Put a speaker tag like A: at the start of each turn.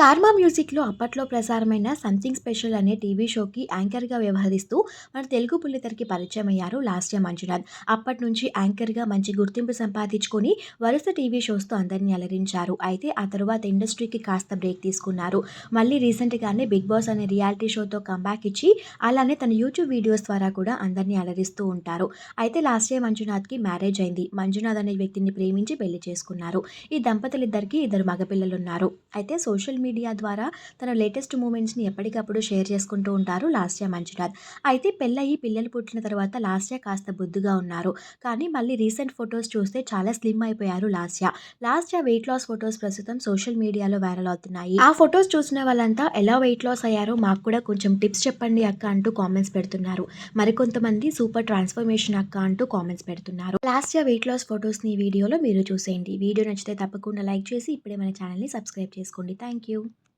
A: స్టార్మా మ్యూజిక్‌లో అప్పట్లో ప్రసారమైన 'సంథింగ్ స్పెషల్' అనే టీవీ షోకి యాంకర్‌గా వ్యవహరిస్తూ మన తెలుగు బుల్లితెరకి పరిచయమయ్యారు లాస్య మంజునాథ్. అప్పట్నుంచి యాంకర్‌గా మంచి గుర్తింపు సంపాదించుకొని వరుస టీవీ షోస్‌తో అందరిని అలరించారు. అయితే ఆ తరువాత ఇండస్ట్రీకి కాస్త బ్రేక్ తీసుకున్నారు. మళ్ళీ రీసెంట్‌గానే 'బిగ్ బాస్' అనే రియాలిటీ షోతో కంబ్యాక్ ఇచ్చి అలానే తన యూట్యూబ్ వీడియోస్ ద్వారా కూడా అందరిని అలరిస్తూ ఉంటారు. అయితే లాస్య మంజునాథ్‌కి మ్యారేజ్ అయింది. మంజునాథ్ అనే వ్యక్తిని ప్రేమించి పెళ్ళి చేసుకున్నారు. ఈ దంపతులిద్దరికీ ఇద్దరు మగపిల్లలున్నారు. అయితే సోషల్ మీడియా మీడియా ద్వారా తన లేటెస్ట్ మూమెంట్స్‌ని ఎప్పటికప్పుడు షేర్ చేసుకుంటూ ఉంటారు లాస్యా మంజునాథ్. అయితే పెళ్ళయి పిల్లలు పుట్టిన తర్వాత లాస్యా కాస్త బొద్దుగా ఉన్నారు. కానీ మళ్ళీ రీసెంట్ ఫొటోస్ చూస్తే చాలా స్లిమ్ అయిపోయారు Lasya Lasya weight loss photos ప్రస్తుతం సోషల్ మీడియాలో వైరల్ అవుతున్నాయి. ఆ ఫొటోస్ చూసిన వాళ్ళంతా ఎలా వెయిట్ లాస్ అయ్యారో మాకు కూడా కొంచెం టిప్స్ చెప్పండి అక్క అంటూ కామెంట్స్ పెడుతున్నారు. మరికొంతమంది సూపర్ ట్రాన్స్‌ఫర్మేషన్ అక్క అంటూ కామెంట్స్ పెడుతున్నారు. లాస్యా వెయిట్ లాస్ ఫొటోస్ని వీడియోలో మీరు చూసేయండి. వీడియో నచ్చితే తప్పకుండా లైక్ చేసి ఇప్పుడే మన ఛానల్‌ని సబ్స్క్రైబ్ చేసుకోండి. Thank you. you.